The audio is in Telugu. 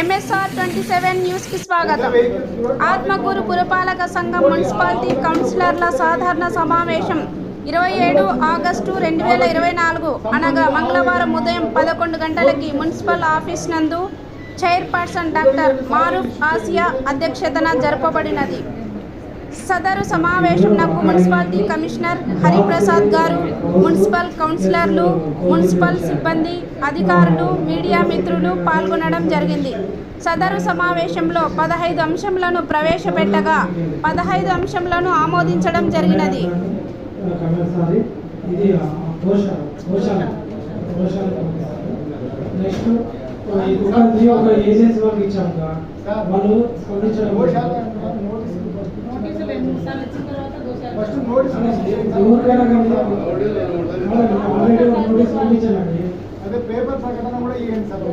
ఎంఎస్ఆర్ ట్వంటీ సెవెన్ న్యూస్కి స్వాగతం. ఆత్మకూరు పురపాలక సంఘం మున్సిపాలిటీ కౌన్సిలర్ల సాధారణ సమావేశం ఇరవై ఏడు ఆగస్టు రెండు వేల ఇరవై నాలుగు అనగా మంగళవారం ఉదయం పదకొండు గంటలకి మున్సిపల్ ఆఫీస్ నందు చైర్పర్సన్ డాక్టర్ మారూఫ్ ఆసియా అధ్యక్షతన జరపబడినది. సదరు సమావేశంనకు మున్సిపాలిటీ కమిషనర్ హరిప్రసాద్ గారు మున్సిపల్ కౌన్సిలర్లు మున్సిపల్ సిబ్బంది అధికారులు మీడియా మిత్రులు పాల్గొనడం జరిగింది. సదరు సమావేశంలో పదహైదు అంశంలను ప్రవేశపెట్టగా పదహైదు అంశంలను ఆమోదించడం జరిగినది. నెక్స్ట్ ఒక ఏజెన్సీ వాళ్ళకి ఇచ్చాము కదా, వాళ్ళు ఫస్ట్ నోటీస్ నోటీస్ అదే పేపర్ ప్రకటన కూడా ఇవ్వండి సార్.